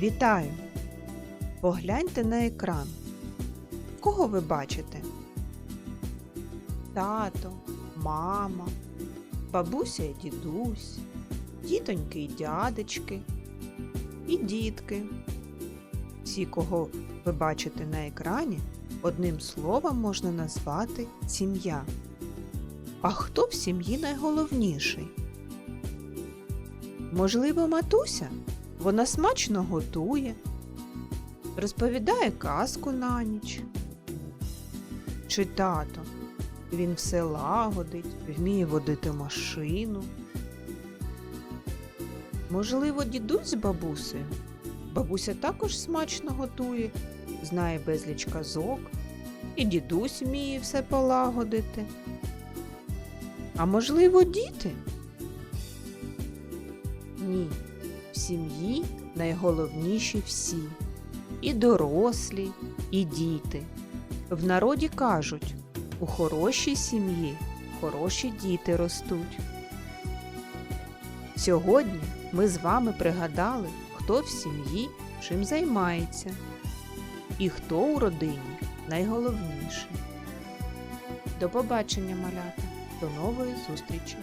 Вітаю! Погляньте на екран. Кого ви бачите? Тато, мама, бабуся і дідусь, тітоньки і дядечки і дітки. Всі, кого ви бачите на екрані, одним словом можна назвати сім'я. А хто в сім'ї найголовніший? Можливо, матуся? Вона смачно готує, розповідає казку на ніч. Чи тато? Він все лагодить, вміє водити машину. Можливо, дідусь з бабусею? Бабуся також смачно готує, знає безліч казок, і дідусь вміє все полагодити. А можливо, діти? Ні, сім'ї найголовніші всі і дорослі, і діти. В народі кажуть, у хорошій сім'ї хороші діти ростуть. Сьогодні ми з вами пригадали, хто в сім'ї чим займається і хто у родині найголовніший. До побачення, малята! До нової зустрічі!